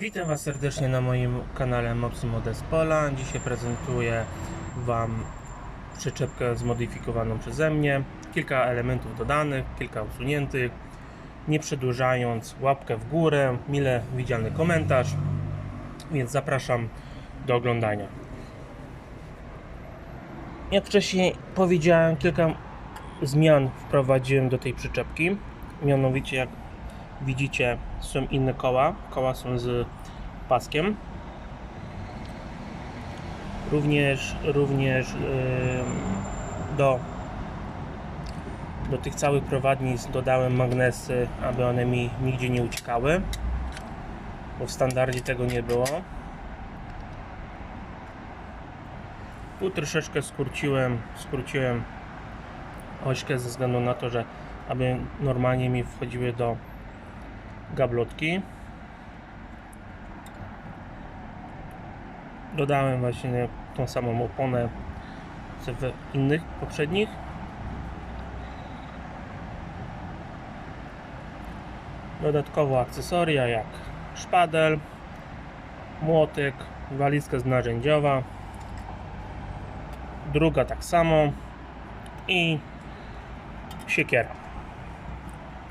Witam Was serdecznie na moim kanale Mopsy Modest Pola. Dzisiaj prezentuję Wam przyczepkę zmodyfikowaną przeze mnie. Kilka elementów dodanych, kilka usuniętych. Nie przedłużając, łapkę w górę, mile widziany komentarz. Więc zapraszam do oglądania. Jak wcześniej powiedziałem, kilka zmian wprowadziłem do tej przyczepki. Mianowicie, jak widzicie, są inne koła. Koła są z paskiem. Również, również do, do tych całych prowadnic dodałem magnesy, aby one mi nigdzie nie uciekały, bo w standardzie tego nie było. Tu troszeczkę skróciłem, skróciłem ośkę ze względu na to, że aby normalnie mi wchodziły do gablotki. Dodałem właśnie tą samą oponę co w innych poprzednich. Dodatkowo akcesoria jak szpadel, młotek, walizka narzędziowa, druga tak samo i siekiera.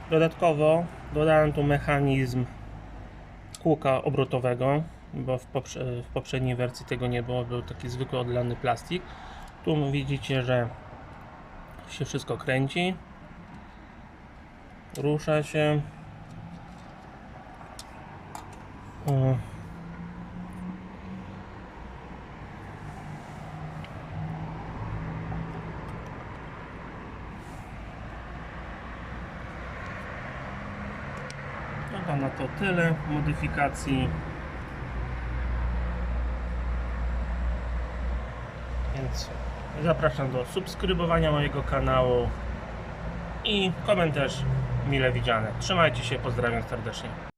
Dodatkowo dodałem tu mechanizm kółka obrotowego, bo w, poprze w poprzedniej wersji tego nie było, był taki zwykły odlany plastik. Tu widzicie, że się wszystko kręci, rusza się. O. Na to tyle modyfikacji. Więc zapraszam do subskrybowania mojego kanału i komentarz mile widziany. Trzymajcie się, pozdrawiam serdecznie.